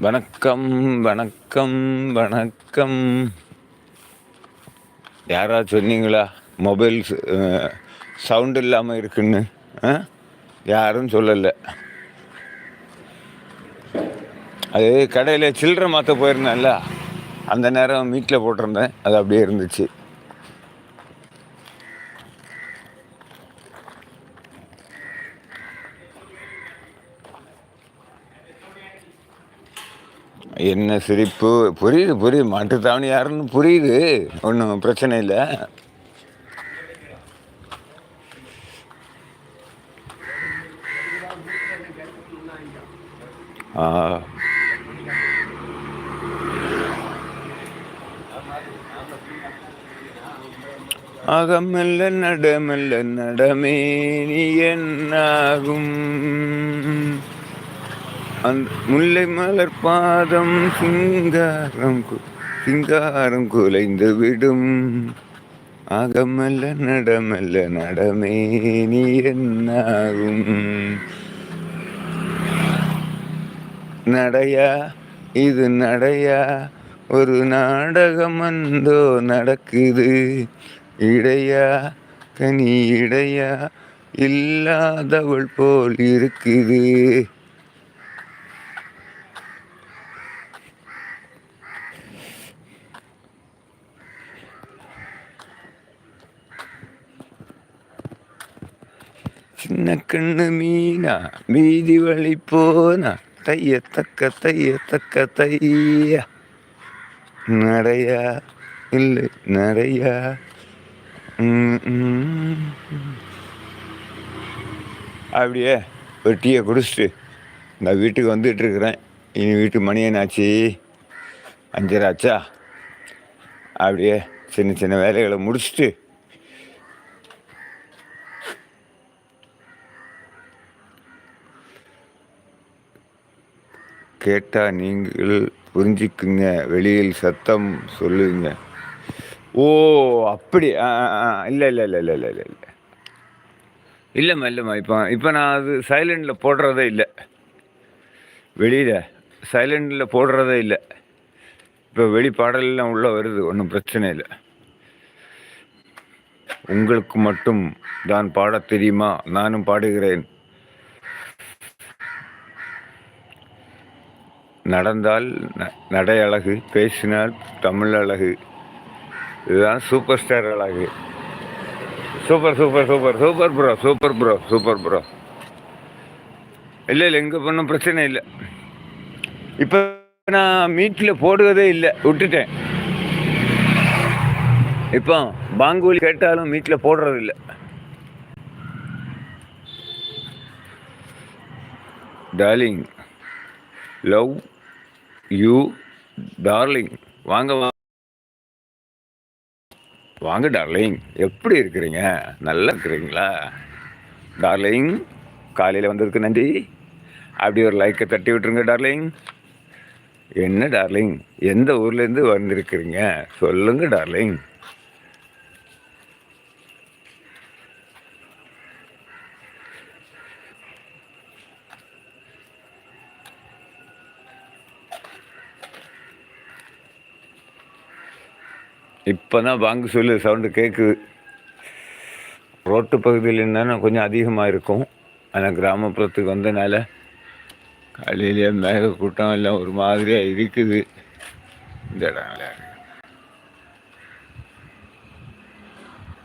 வணக்கம் வணக்கம் வணக்கம். யாராவது சொன்னீங்களா? மொபைல் சவுண்ட் இல்லாமல் இருக்குன்னு ஆ? யாரும் சொல்லலை. அது கடையில் சில்லறை மாற்ற போயிருந்தேன்ல. அந்த நேரம் வீட்டில் போட்டிருந்தேன். அது அப்படியே இருந்துச்சு. என்ன சிரிப்பு? புரியுது புரியுது. மாட்டுத்தாவணி யாருன்னு புரியுது. ஒன்றும் பிரச்சனை இல்லை. ஆ. அகமெல்ல நடமெல்ல நடமே நீ என்னாகும்? அந்த முல்லை மலர் பாதம் சிங்காரம் சிங்காரம் குலைந்து விடும். அகமெல்ல நடமல்ல நடமே நீ என்னாகும். நடையா? இது நடையா? ஒரு நாடகம் அந்தோ நடக்குது. இடையா? கனி இடையா? இல்லாதவள் போல் இருக்குது. சின்ன கண்ணு மீனா மீதி வழி போனா தைய தக்க தைய தக்க தையா. நிறையா இல்லை நிறையா அப்படியே ஒரு டீயை குடிச்சிட்டு நான் வீட்டுக்கு வந்துட்டு இருக்கிறேன். இனி வீட்டு மணி என்னாச்சு? அஞ்சரை ஆச்சா? அப்படியே சின்ன சின்ன வேலைகளை முடிச்சுட்டு கேட்டால் நீங்கள் புரிஞ்சுக்குங்க. வெளியில் சத்தம் சொல்லுங்க. ஓ அப்படி. ஆ ஆ, ஆ இல்லை இல்லை இல்லை இல்லை இல்லை இல்லை. இல்லை இல்லைம்மா இல்லைம்மா இப்போ இப்போ நான் அது சைலண்டில் போடுறதே இல்லை. வெளியில் சைலண்டில் போடுறதே இல்லை. இப்போ வெளிப்பாடலாம் உள்ளே வருது ஒன்றும் பிரச்சனை இல்லை. உங்களுக்கு மட்டும் தான் பாடத் தெரியுமா? நானும் பாடுகிறேன். நடந்தால் ந- நடை அழகு பேசினால் தமிழ் அழகு இதுதான் சூப்பர் ஸ்டார் அழகு. Super super super super bro super bro super bro இல்லை இல்லை எங்கே ஒன்றும் பிரச்சனை இல்லை. இப்போ நான் மீட்டில் போடுவதே இல்லை விட்டுட்டேன். இப்போ பாங்குலி கேட்டாலும் மீட்டில் போடுறதில்ல டார்லிங் லவ் யூ டார்லிங் வாங்க வா வாங்க டார்லிங் எப்படி இருக்கிறீங்க? நல்லா இருக்கிறீங்களா? டார்லிங் காலையில் வந்ததுக்கு நன்றி. அப்படி ஒரு லைக்கை தட்டி விட்டுருங்க டார்லிங் என்ன டார்லிங் எந்த ஊர்லேருந்து வந்திருக்கிறீங்க? சொல்லுங்கள் டார்லிங் இப்போ தான் வாங்க சொல்லு சவுண்டு கேட்குது ரோட்டு பகுதியில் என்னன்னா கொஞ்சம் அதிகமாக இருக்கும். ஆனால் கிராமப்புறத்துக்கு வந்தனால காலையிலேயே மேக கூட்டம் எல்லாம் ஒரு மாதிரியாக இருக்குது. இந்த இடம்